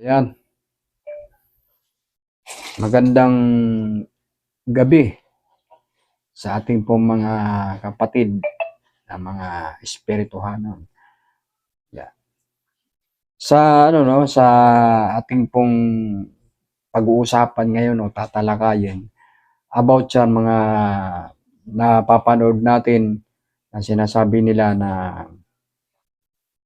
Ayan. Magandang gabi sa ating pong mga kapatid na mga espirituhanon. Yeah. Sa ano no, sa ating pong pag-uusapan ngayon o tatalakayin about sa mga napapanood natin na sinasabi nila na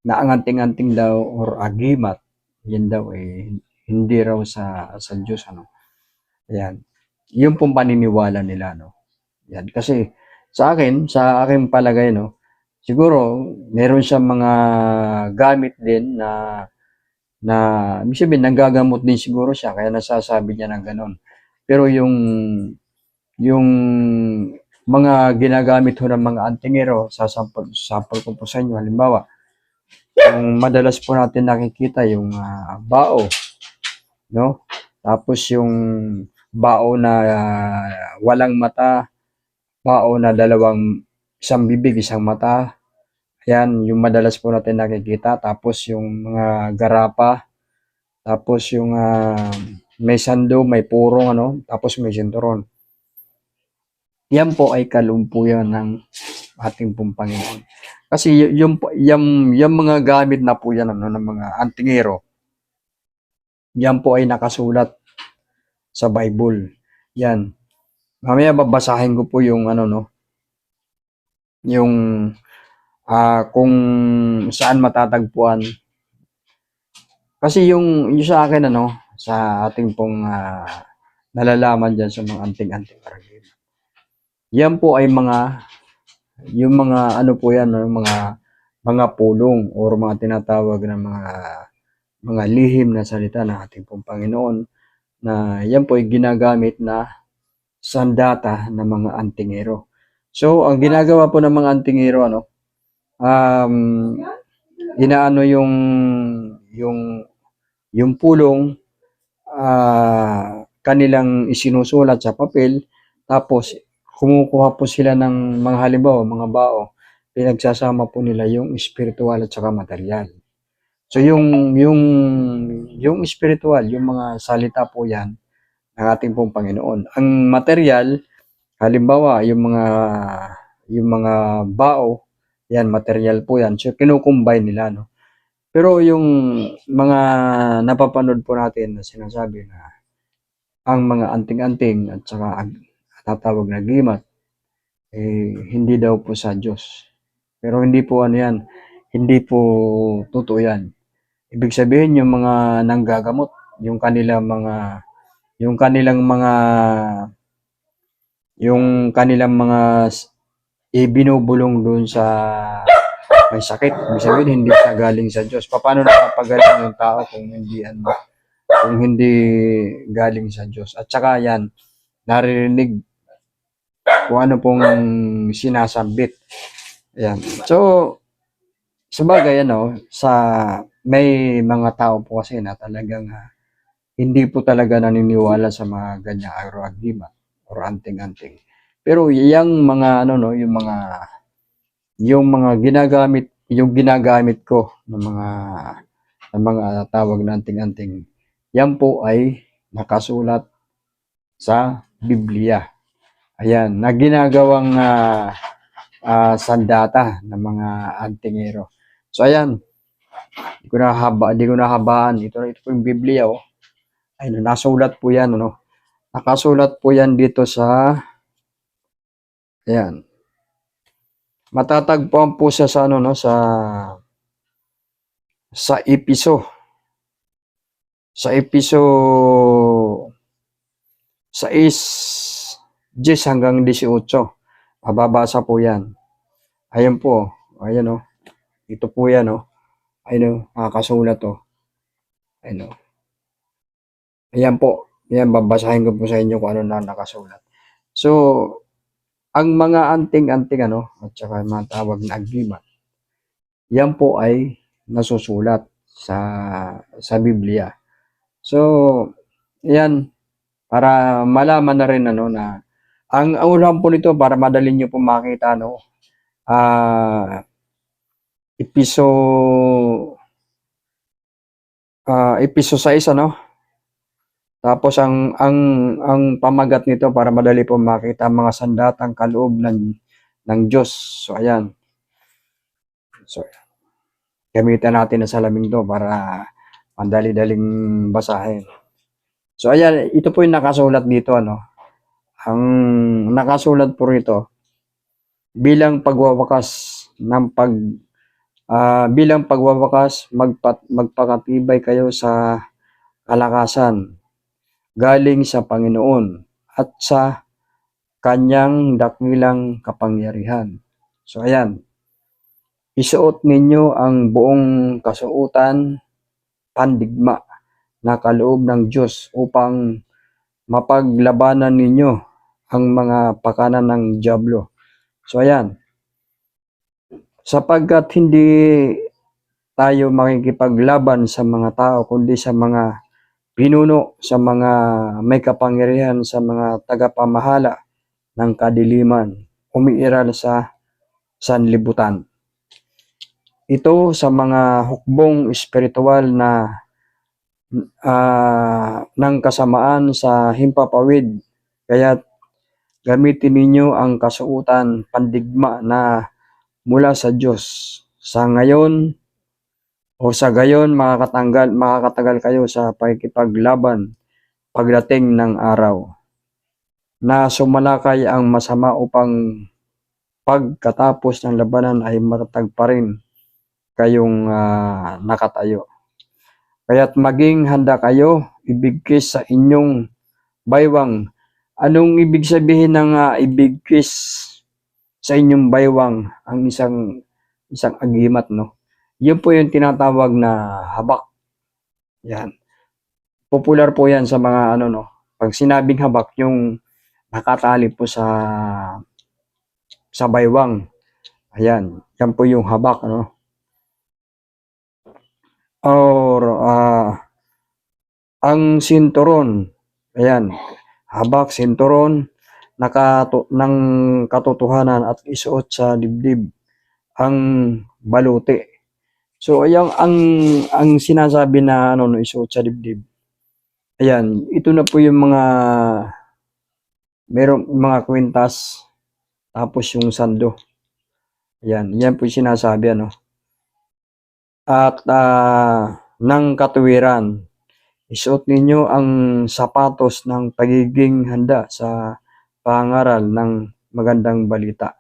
naanganting-anting daw or agimat yan daw eh hindi raw sa sa Diyos ano. Ayan. Yung pong paniniwala nila no. Yan kasi sa akin, sa aking palagay no, siguro meron siyang mga gamit din na na ibig sabihin nanggagamot din siguro siya kaya nasasabi niya ng ganon. Pero yung yung mga ginagamit ho ng mga antingero, sasampol, sampol ko po sa inyo, halimbawa, yung madalas po natin nakikita yung ah, bao, no? Tapos yung bao na ah, walang mata, bao na dalawang isang bibig, isang mata. Ayan, yung madalas po natin nakikita. Tapos yung mga garapa, tapos yung ah, may sando, may purong ano, tapos may sinturon. Yan po ay kalumpuyan ng ating pong. Kasi yung, yung, yung mga gamit na po yan ano, ng mga antingero, yan po ay nakasulat sa Bible. Yan. Mamaya babasahin ko po yung ano no, yung ah kung saan matatagpuan. Kasi yung, yung sa akin ano, sa ating pong ah, nalalaman dyan sa mga anting-anting aragiman. Yan po ay mga yung mga ano po yan, yung mga mga pulong or mga tinatawag na mga mga lihim na salita ng ating pong Panginoon na yan po ay ginagamit na sandata ng mga antingero. So, ang ginagawa po ng mga antingero, ano, um, inaano yung, yung, yung pulong, ah, kanilang isinusulat sa papel, tapos, kumukuha po sila ng mga halimbawa, mga bao, pinagsasama po nila yung spiritual at saka material. So, yung, yung, yung spiritual, yung mga salita po yan, ng ating pong Panginoon. Ang material, halimbawa, yung mga yung mga bao, yan material po yan. So kinukumbine nila no. Pero yung mga napapanood po natin na sinasabi na ang mga anting-anting at saka tatawag na gimat eh hindi daw po sa Diyos. Pero hindi po ano yan, hindi po totoo yan. Ibig sabihin yung mga nanggagamot, yung kanilang mga yung kanilang mga yung kanilang mga ibinubulong doon sa may sakit. Ibig sabihin, hindi siya galing sa Diyos. Paano nakapagaling yung tao kung hindi ano, kung hindi galing sa Diyos? At saka yan, naririnig kung ano pong sinasambit. Ayan. So, sabagay ano, sa may mga tao po kasi na talagang ah, hindi po talaga naniniwala sa mga ganyang agroagima or anting-anting. Pero yung mga ano no, yung mga yung mga ginagamit, yung ginagamit ko ng mga ng mga tawag na anting-anting, yan po ay nakasulat sa Biblia. Ayan, na ginagawang ah, ah, sandata ng mga antingero. So ayan, di ko na haba, di ko na habaan. Ito, ito po yung Biblia oh. Ayun, nasulat po yan, ano. Nakasulat po yan dito sa, ayan. Matatagpuan po siya sa, ano, no, sa, sa Episo. Sa Episo, sa is 10 hanggang 18. Mababasa po yan. Ayan po, ayan oh. Ito po yan oh. Ayun oh, nakakasulat oh. Ayun oh. Ayan po. Ayan, babasahin ko po sa inyo kung ano na nakasulat. So, ang mga anting-anting ano, at saka mga tawag na agriman, yan po ay nasusulat sa sa Biblia. So, yan, para malaman na rin ano na ang ang ulam po nito para madali nyo po makita no ah episo ah, episo 6 ano. Tapos ang ang ang pamagat nito para madali po makita mga sandatang kaloob ng ng Diyos. So ayan. So gamitan natin ang salamin to para madali-daling basahin. So ayan, ito po yung nakasulat dito ano. Ang nakasulat po rito bilang pagwawakas ng pag ah, bilang pagwawakas magpat, magpakatibay kayo sa kalakasan galing sa Panginoon at sa kanyang dakilang kapangyarihan. So ayan, isuot ninyo ang buong kasuotan, pandigma na kaloob ng Diyos upang mapaglabanan ninyo ang mga pakanan ng Diablo. So ayan, sapagkat hindi tayo makikipaglaban sa mga tao kundi sa mga pinuno, sa mga may kapangyarihan, sa mga tagapamahala ng kadiliman, umiiral sa sanlibutan. Ito sa mga hukbong espiritual na ah, ng kasamaan sa himpapawid. Kaya gamitin ninyo ang kasuutan, pandigma na mula sa Diyos. Sa ngayon o sa gayon makakatanggal, makakatagal kayo sa pakikipaglaban pagdating ng araw na sumalakay ang masama upang pagkatapos ng labanan ay matatag pa rin kayong ah, nakatayo. Kaya't maging handa kayo, ibigkis sa inyong baywang. Anong ibig sabihin ng ah, ibigkis sa inyong baywang ang isang isang agimat no? Yun po yung tinatawag na habak. Yan. Popular po yan sa mga ano no. Pag sinabing habak yung nakatali po sa sa baywang. Ayan, yan po yung habak ano. Or ah, ang sinturon. Ayan, habak, sinturon, nakato, ng katotohanan at isuot sa dibdib ang baluti. So ayan ang ang sinasabi na ano no isuot sa dibdib. Ayan, ito na po yung mga merong mga kwintas tapos yung sando. Ayan, yan po yung sinasabi ano. At ah, ng katuwiran, isuot ninyo ang sapatos ng pagiging handa sa pangaral ng magandang balita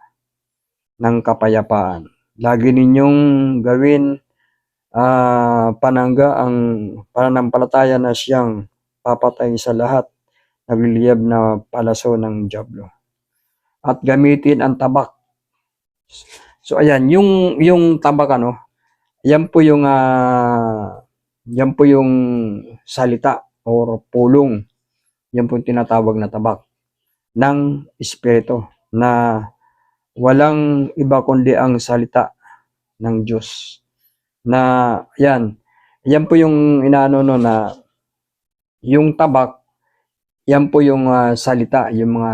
ng kapayapaan. Lagi ninyong gawin ah, panangga ang pananampalataya na siyang papatay sa lahat nagliliyab na palaso ng Diablo. At gamitin ang tabak. So ayan, yung yung tabak ano, yan po yung ah, yan po yung salita or pulong. Yan po tinatawag na tabak ng espiritu na walang iba kundi ang salita ng Diyos. Na yan, yan po yung inaano no na yung tabak, yan po yung ah, salita, yung mga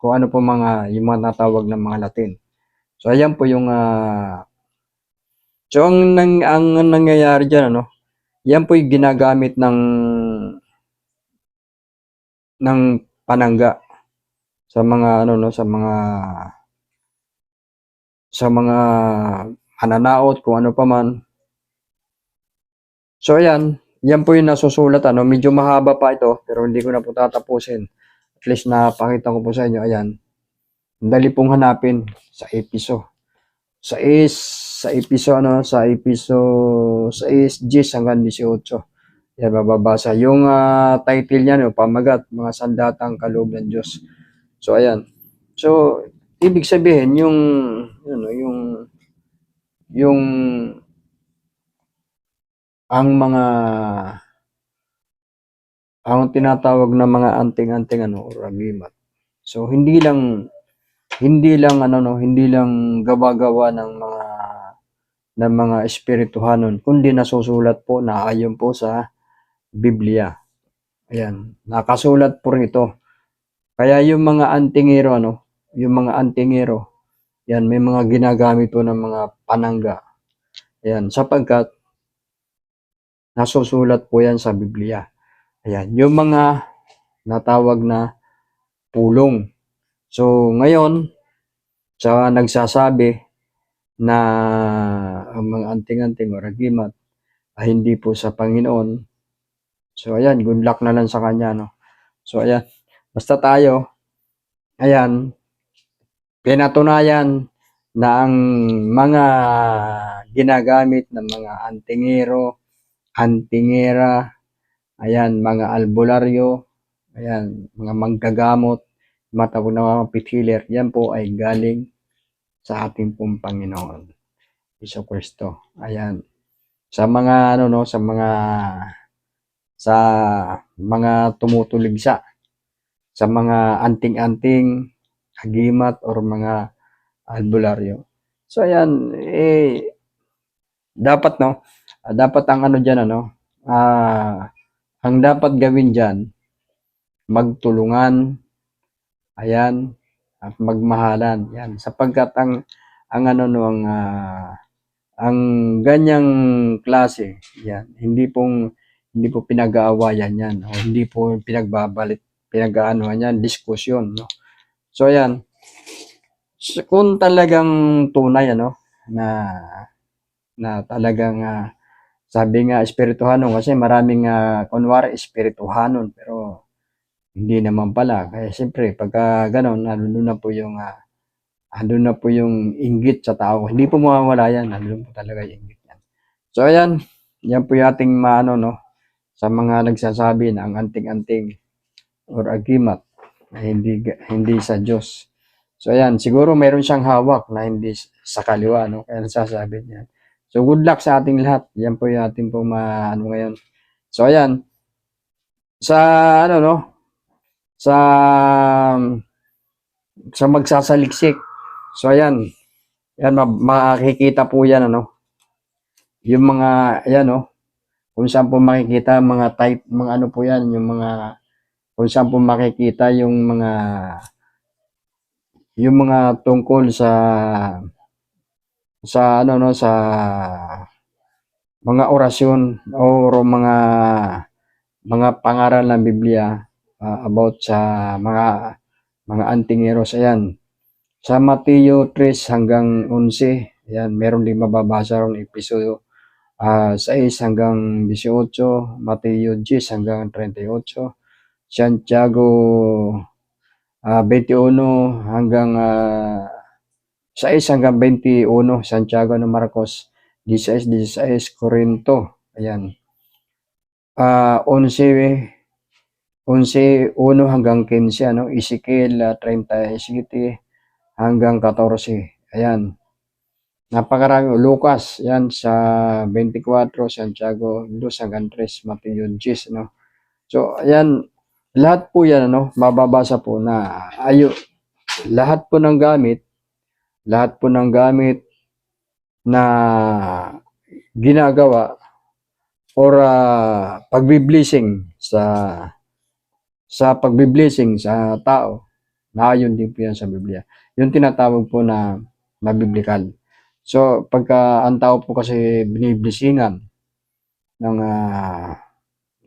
kung ano po mga yung mga natawag ng mga Latin. So ayan po yung ah, So ang nang ang nangyayari diyan ano, yan po yung ginagamit ng ng panangga sa mga ano no, sa mga sa mga mananaot kung ano pa man. So ayan, yan po yung nasusulat ano, medyo mahaba pa ito pero hindi ko na po tatapusin. At least napakita ko po sa inyo, ayan. Dali pong hanapin sa episo. Sa is sa episo ano, sa episo sa is 10 hanggang 18. Yan mababasa. Yung ah, title niya no, pamagat mga sandatang kaloob ng Diyos. So ayan. So ibig sabihin yung ano, yung yung ang mga ang tinatawag na mga anting-anting ano or agimat. So hindi lang hindi lang ano no, hindi lang gawa-gawa ng mga ng mga espirituhanon, kundi nasusulat po na ayon po sa Biblia. Ayan, nakasulat po rin ito. Kaya yung mga antingero ano, yung mga antingero, yan may mga ginagamit po ng mga panangga. Ayan, sapagkat nasusulat po yan sa Biblia. Ayan, yung mga natawag na pulong. So, ngayon, sa nagsasabi na ang mga anting-anting o ragimat ay hindi po sa Panginoon. So, ayan, good luck na lang sa kanya, no? So, ayan, basta tayo, ayan, pinatunayan na ang mga ginagamit ng mga antingero, antingera, ayan, mga albularyo, ayan, mga manggagamot, matawag na mga pithiler, yan po ay galing sa ating pong Panginoon. Iso Kristo. Ayan. Sa mga ano no, sa mga sa mga tumutuligsa, sa mga anting-anting, agimat or mga albularyo. So ayan, eh dapat no, ah, dapat ang ano diyan ano, ah ang dapat gawin diyan magtulungan ayan at magmahalan yan sapagkat ang ang ano no ang ah, ang ganyang klase yan hindi pong hindi po pinag-aawayan yan o hindi po pinagbabalit pinag-aanuhan yan diskusyon no? So ayan So, kung talagang tunay ano na na talagang ah, sabi nga espirituhanon kasi maraming uh, kunwari espirituhanon pero hindi naman pala. Kaya siyempre pagka ganon nandun na po yung ah, andun na po yung inggit sa tao hindi po mawawala yan nandun po talaga yung inggit yan so ayan yan po yung ating maano no sa mga nagsasabi na ang anting-anting or agimat na hindi hindi sa Diyos So ayan, siguro mayroon siyang hawak na hindi sa kaliwa, no? Kaya nasasabi niya. So good luck sa ating lahat. Yan po yung ating pong ma, ano ngayon. So ayan, sa ano no, sa sa magsasaliksik. So ayan, yan ma- makikita po yan ano. Yung mga ayan no, kung saan po makikita mga type, mga ano po yan, yung mga kung saan po makikita yung mga yung mga tungkol sa sa ano no sa mga orasyon o mga mga pangaral ng Biblia ah, about sa mga mga antingeros ayan sa Mateo 3 hanggang 11 ayan meron din mababasa ron episode ah 6 hanggang 18 Mateo 10 hanggang 38 Santiago ah 21 hanggang ah 6 hanggang 21 Santiago ng Marcos 16 16 Corinto ayan. Ah 11 11 1 hanggang 15 ano Ezekiel ah, 37 hanggang 14 ayan. Napakarami. Lucas yan sa 24 Santiago 2 hanggang 3 Mateo 10 no? So ayan. Lahat po yan ano mababasa po na ayo lahat po ng gamit lahat po ng gamit na ginagawa or uh, pagbi-blessing sa sa pagbi-blessing sa tao naayon din po yan sa Biblia yung tinatawag po na biblical so pagka ang tao po kasi biniblisingan ng ah,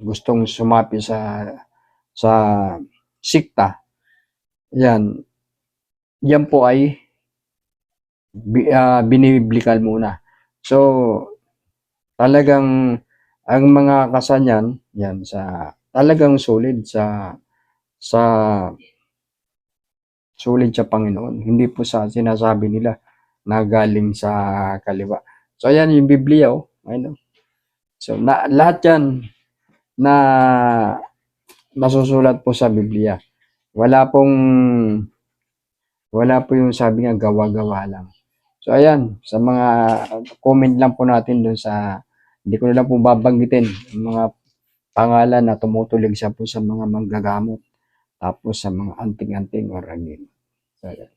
gustong sumapi sa sa sikta yan yan po ay bi, ah, biniblikal muna. So talagang ang mga kasanyan yan sa talagang solid sa sa solid sa Panginoon. Hindi po sa sinasabi nila na galing sa kaliwa. So ayan yung Biblia oh. Ayun oh. so na, lahat yan na masusulat po sa Biblia. Wala pong wala po yung sabi nga gawa-gawa lang. So ayan sa mga comment lang po natin dun sa hindi ko na lang po babanggitin yung mga pangalan na tumutulig siya po sa mga manggagamot tapos sa mga anting-anting or agin. So, ayan.